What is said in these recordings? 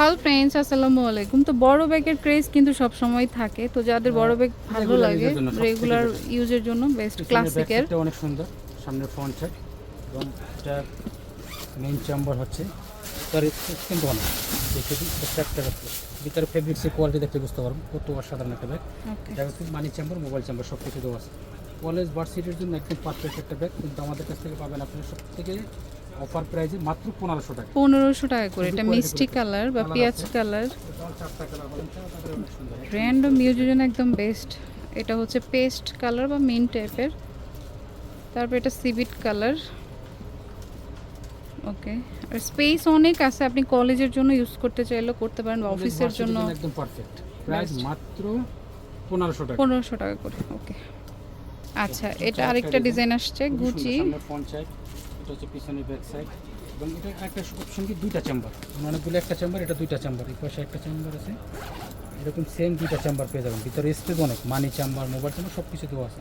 Hello friends আসসালামু আলাইকুম। তো বড় ব্যাগের ক্রেজ কিন্তু সব সময় থাকে। তো যাদের বড় ব্যাগ ভালো লাগে রেগুলার ইউজের জন্য বেস্ট ক্লাসিকের অনেক সুন্দর সামনে ফ্রন্ট সাইড এবং এটা মেইন চেম্বার হচ্ছে। তার কিন্তু অনেক। দেখে দিই এটা একটা ভিতরে ফেব্রিক্সের কোয়ালিটি দেখতে বুঝতে পারব কত অসাধারণ একটা ব্যাগ এটা মানি চেম্বার মোবাইল চেম্বার সব কিছু দেওয়া আছে। কলেজ ভার্সিটির জন্য একদম পারফেক্ট একটা ব্যাগ কিন্তু আমাদের কাছ থেকে পাবেন আপনি সব থেকে অফার প্রাইসে মাত্র পনেরোশো টাকা। পনেরোশো টাকা করে। এটা মিষ্টি কালার বা পেঁয়াজ কালার। র্যান্ডম ইউজের জন্য একদম বেস্ট এটা হচ্ছে পেস্ট কালার বা মিন টাইপের তারপর এটা সিভিট কালার। ওকে আর স্পেস অনেক আছে। আপনি কলেজের জন্য ইউজ করতে চাইলেও করতে পারেন বা অফিসের জন্য। একদম পারফেক্ট প্রাইস মাত্র পনেরোশো টাকা। পনেরোশো টাকা করে। ওকে আচ্ছা এটা আরেকটা ডিজাইন আসছে গুচি এটা হচ্ছে পিছনে ব্যাক সাইড এবং এটা একটা অপশন কি দুইটা চেম্বার অনেকগুলো একটা চেম্বার এটা দুইটা চেম্বার এই পাশে একটা চেম্বার আছে। এরকম সেম দুইটা চেম্বার পেয়ে যাবেন। ভিতরে স্পেস অনেক। মানি চেম্বার মোবাইল চেম্বার সব কিছু দেওয়া আছে।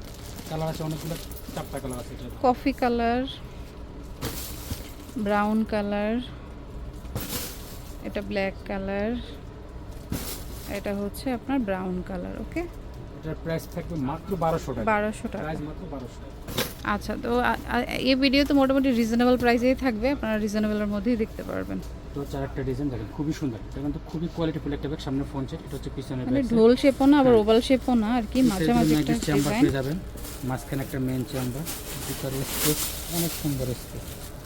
কালার আছে অনেকগুলো চারটা কালার আছে এটা কফি কালার ব্রাউন কালার এটা ব্ল্যাক কালার এটা হচ্ছে আপনার ব্রাউন কালার ওকে এটার প্রাইস থাকবে মাত্র বারোশো টাকা। বারোশো টাকা। মাত্র বারোশো আচ্ছা তো এই ভিডিও তো মোটামুটি রিজনেবল প্রাইসেই থাকবে আপনারা রিজনেবলের মধ্যেই দেখতে পারবেন। তো চার একটা ডিজাইন দেখেন খুবই সুন্দর। এটা কিন্তু খুবই কোয়ালিটিফুল একটা ব্যাগ সামনে ফোন সাইড এটা হচ্ছে পিছনে মানে ঢোল শেপও না আবার হ্যাঁ। ওভাল শেপও না আর কি মাঝে মাঝে একটা চেম্বার পেয়ে যাবেন। মাঝখানে একটা মেন চেম্বার ভিতরে স্পেস অনেক সুন্দর স্পেস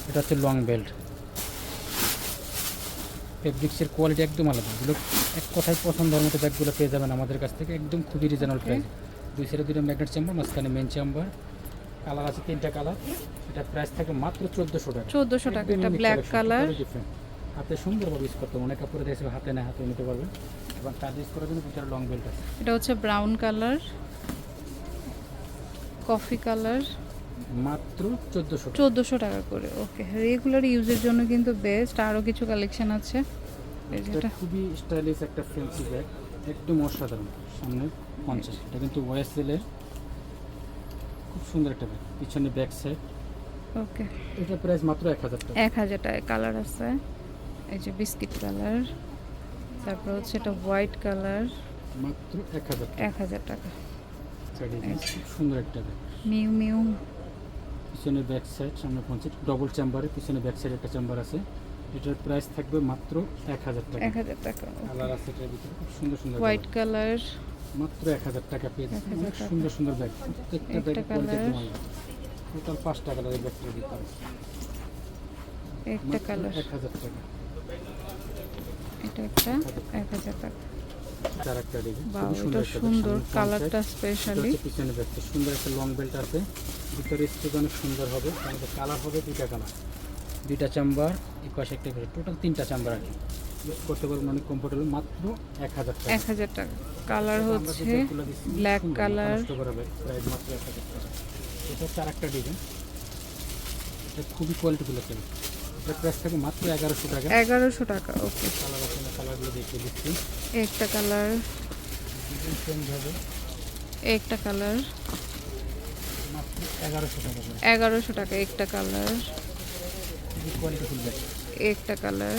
এটা হচ্ছে লং বেল্ট ফেব্রিক্সের কোয়ালিটি একদম আলাদা। এগুলো এক কথায় পছন্দ মতো ব্যাগগুলো পেয়ে যাবেন আমাদের কাছ থেকে একদম খুবই রিজনেবল প্রাইস দুই সাইডে দুটো ম্যাগনেট চেম্বার মাঝখানে মেন চেম্বার কালার আছে তিনটা কালার। এটা প্রাইস থাকে মাত্র চোদ্দোশো টাকা। চোদ্দোশো টাকা এটা ব্ল্যাক কালার। হাতে সুন্দরভাবে ইউজ করতে অনেক কাপড়ে দেখছে হাতে না হাতে নিতে পারবেন এবং কাজ ইউজ করার জন্য ভিতরে লং বেল্ট আছে। এটা হচ্ছে ব্রাউন কালার কফি কালার মাত্র চোদ্দোশো টাকা। চোদ্দোশো টাকা করে ওকে রেগুলার ইউজের জন্য কিন্তু বেস্ট আরও কিছু কালেকশন আছে। এটা খুবই স্টাইলিশ একটা ফ্যান্সি ব্যাগ একদম অসাধারণ সামনে পঞ্চাশ। এটা কিন্তু ওয়েসেলের খুব সুন্দর একটা ব্যাগ পিছনে ব্যাক সাইড ওকে এটা প্রাইস মাত্র এক হাজার টাকা। এক হাজার টাকা কালার আছে। এই যে বিস্কিট কালার তারপর হচ্ছে এটা হোয়াইট কালার মাত্র এক হাজার টাকা। এক হাজার টাকা। সুন্দর একটা ব্যাগ মিউ মিউ। পিছনে ব্যাক সাইড সামনে পঞ্চাশ। ডবল চেম্বারে পিছনে ব্যাক সাইড একটা চেম্বার আছে। এটার প্রাইস থাকবে মাত্র এক হাজার টাকা। এক হাজার টাকা কালার আছে এটার ভিতরে খুব সুন্দর সুন্দর হোয়াইট কালার মাত্র এক হাজার টাকা পেয়ে যাচ্ছে 1000 অনেক সুন্দর সুন্দর ব্যাগ প্রত্যেকটা ব্যাগ কোয়ালিটি colour। টোটাল পাঁচটা কালারের ব্যাগটার ভিতরে। একটা কালার এক হাজার টাকা। এটা একটা এক হাজার টাকা। সুন্দর কালারটা স্পেশালি পিছনে ব্যাগটা সুন্দর একটা লং বেল্ট আছে। ভিতরে স্টিক অনেক সুন্দর হবে। কালার হবে দুইটা কালার দুইটা চাম্বার এই পাশে একটা করে। টোটাল তিনটা চাম্বার আর কি। করতে পারবেন অনেক কমফোর্টেবল মাত্র এক হাজার টাকা। এক হাজার টাকা। কালার হচ্ছে ব্ল্যাক কালার প্রাইস মাত্র এক হাজার টাকা। এটা হচ্ছে আরেকটা ডিজাইন এটা খুবই কোয়ালিটিফুল একটা ব্যাগ। এটা প্রাইস থাকে মাত্র এগারোশো টাকা। এগারোশো টাকা ওকে কালার আছে কালারগুলো দেখিয়ে দিচ্ছি। একটা কালার একটা কালার মাত্র এগারোশো টাকা। এগারোশো টাকা একটা কালার একটা কালার।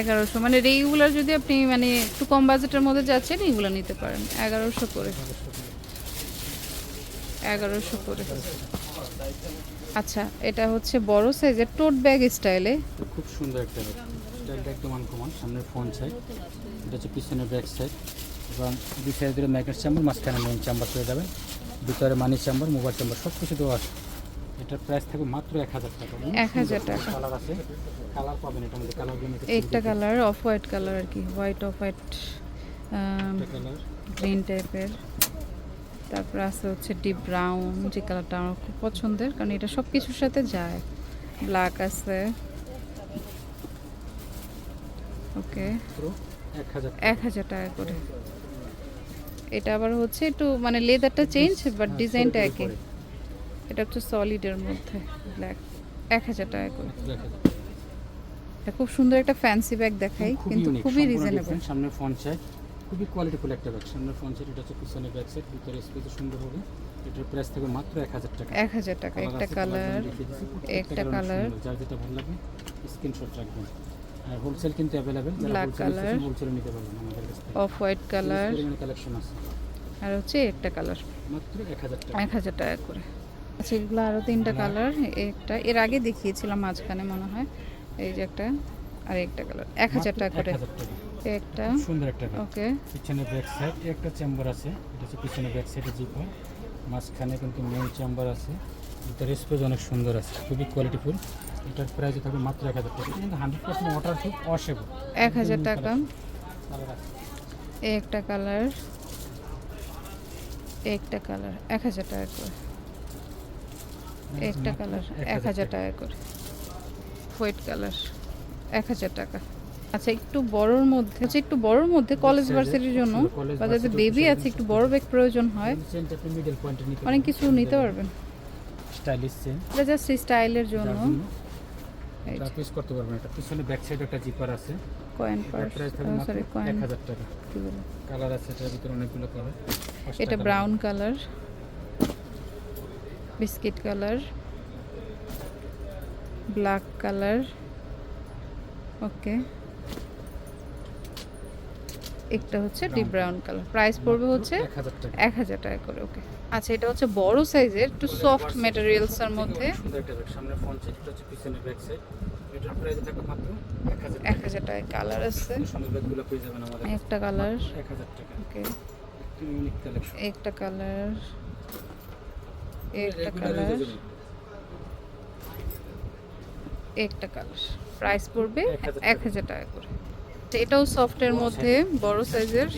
এগারোশো। মানে রেগুলার যদি আপনি মানে একটু কম বাজেটের মধ্যে যাচ্ছেন এগুলো নিতে পারেন। এগারোশো করে। এগারোশো করে। আচ্ছা এটা হচ্ছে বড় সাইজের টোট ব্যাগ স্টাইলে খুব সুন্দর একটা স্টাইলটা একদম আনকমন সামনে ফ্রন্ট সাইড এটা হচ্ছে পিছনে ব্যাক সাইড এবং দুই সাইড ধরে ম্যাগনেট চেম্বার মাঝখানে মেন চেম্বার পেয়ে যাবেন ভিতরে মানি চেম্বার মোবাইল চেম্বার সব কিছু দেওয়া আছে। এটার প্রাইস থাকবে মাত্র এক হাজার টাকা। 1000 টাকা। কালার আছে। কালার পাবেন এটার মধ্যে কালারগুলো একটা কালার অফ হোয়াইট কালার আর কি হোয়াইট অফ হোয়াইট গ্রিন টাইপের তারপর আছে হচ্ছে ডিপ ব্রাউন যে কালারটা আমার খুব পছন্দের কারণ এটা সব কিছুর সাথে যায়। ব্ল্যাক আছে। ওকে এক হাজার টাকা। করে। এটা আবার হচ্ছে একটু মানে লেদারটা চেঞ্জ বাট ডিজাইনটা একই। এটা হচ্ছে সলিডের মধ্যে ব্ল্যাক এক হাজার টাকা করে। এটা খুব সুন্দর একটা ফ্যান্সি ব্যাগ দেখাই কিন্তু খুবই রিজনেবল সামনে ফ্রন্ট সাইড খুবই কোয়ালিটিফুল একটা ব্যাগ সামনে ফ্রন্ট সাইড এটা হচ্ছে পিছনে ব্যাক সাইড ভিতরে স্পেস সুন্দর হবে। এটার প্রাইস থাকবে মাত্র এক হাজার টাকা। এক হাজার টাকা একটা কালার একটা কালার যার যেটা ভালো লাগে স্ক্রিনশট রাখবেন। আর হোলসেল কিন্তু অ্যাভেলেবেল Black color. হোলসেল নিতে পারবেন আমাদের কাছ অফ হোয়াইট কালার কালেকশন আছে। আর হচ্ছে একটা কালার মাত্র এক হাজার টাকা। এক হাজার টাকা করে। আচ্ছা এগুলো আরও তিনটা কালার একটা। এর আগে দেখিয়েছিলাম মাঝখানে মনে হয়। এই যে একটা আর একটা কালার এক হাজার টাকা করে। 1000 টাকা। এই একটা সুন্দর একটা ওকে। পিছনে ব্যাক সাইড একটা চেম্বার আছে। এটা হচ্ছে পিছনে ব্যাক সাইডে জিপার মাঝখানে কিন্তু মেন চেম্বার আছে। ভিতরে স্পেস অনেক সুন্দর আছে। খুবই কোয়ালিটিফুল এটার প্রাইস থাকবে মাত্র এক হাজার টাকা। কিন্তু hundred percent waterproof washable এক হাজার টাকা। একটা কালার একটা কালার এক হাজার টাকা করে। একটা কালার এক হাজার টাকা। করে। হোয়াইট কালার এক হাজার টাকা। আচ্ছা একটু বড়র মধ্যে আচ্ছা একটু বড়র মধ্যে কলেজ ভার্সিটির জন্য বা যাদের বেবি আছে একটু বড় ব্যাগ প্রয়োজন হয় অনেক কিছু নিতে পারবেন। স্টাইলিশ চেন এটা জাস্ট স্টাইলের জন্য। এটা পিস করতে পারবেন এটা। পিছনে ব্যাক সাইডে একটা জিপার আছে। কয়েন পার্স সরি কয়েন হাজার টাকা। কালার আছে এটার ভিতরে অনেকগুলো কালার এটা brown colour biscuit colour black colour okay. একটা হচ্ছে ডিপ ব্রাউন কালার। প্রাইস পড়বে হচ্ছে এক হাজার টাকা। করে ওকে। আচ্ছা এটা হচ্ছে বড় সাইজের একটু সফট মধ্যে। প্রাইস থাকবে মাত্র এক হাজার টাকা। কালার আছে। একটা কালার টাকা। ওকে। একটা কালার একটা কালার একটা কালার প্রাইস পড়বে এক হাজার টাকা। করে। তো এটাও সফটের মধ্যে বড় সাইজের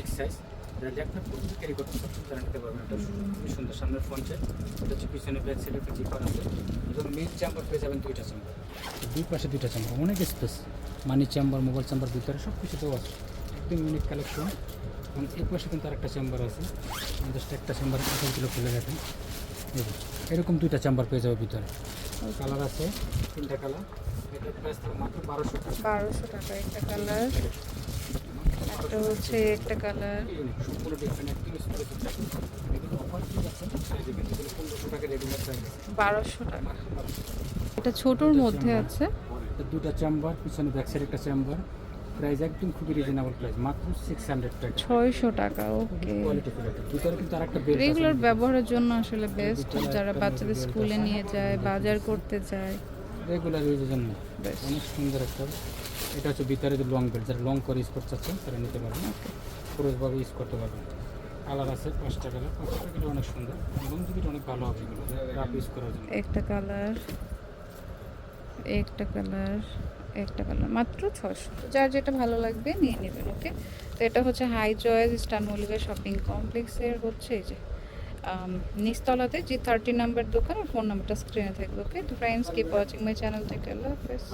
দুই পাশে দুইটা চেম্বার অনেক space money chamber mobile chamber ভিতরে সব কিছু তো আছে। একদম ইউনিক কালেকশন এবং এই পাশে কিন্তু আরেকটা চেম্বার আছে। জাস্ট একটা চেম্বার খুলে দেখেন যে, এরকম দুইটা চেম্বার পেয়ে যাবে ভিতরে। কালার আছে তিনটা কালার এটার প্রাইস মাত্র বারোশো টাকা। বারোশো টাকা একটা কালার একটা হচ্ছে একটা কালার সম্পূর্ণ ডিফারেন্ট বারোশো টাকা। এটা ছোটোর মধ্যে আছে। দুটা চেম্বার পিছনে ব্যাক সাইড একটা চেম্বার প্রাইস একদম খুবই রিজনেবল প্রাইস মাত্র সিক্স হান্ড্রেড টাকা। ছয়শো টাকা ওকে ভিতরে কিন্তু আরেকটা বেল্ট রেগুলার ব্যবহারের জন্য আসলে বেস্ট যারা বাচ্চাদের স্কুলে নিয়ে যায় বাজার করতে যায়। রেগুলার ইউজের জন্য। অনেক সুন্দর একটা এটা হচ্ছে ভিতরে যে লং বেল্ট যারা লং করে ইউজ করতে চাচ্ছেন তারা নিতে পারবেন। পুরোভাবে ইউজ করতে পারবেন। কালার আছে পাঁচটা কালার পাঁচটা কালার অনেক সুন্দর। এবং দিকে অনেক ভালো হবে এগুলো। রাফ ইউজ করার জন্য। একটা কালার একটা কালার একটা কালার মাত্র ছশো যার যেটা ভালো লাগবে নিয়ে নেবেন, ওকে? তো এটা হচ্ছে হাই চয়েস স্টান মল্লিকা শপিং কমপ্লেক্সের হচ্ছে এই যে নিস্তলাতে যে থার্টি নাম্বার দোকান আর ফোন নাম্বারটা স্ক্রিনে থাকবে, ওকে? তো friends keep watching my channel থেকে আল্লাহ হাফেজ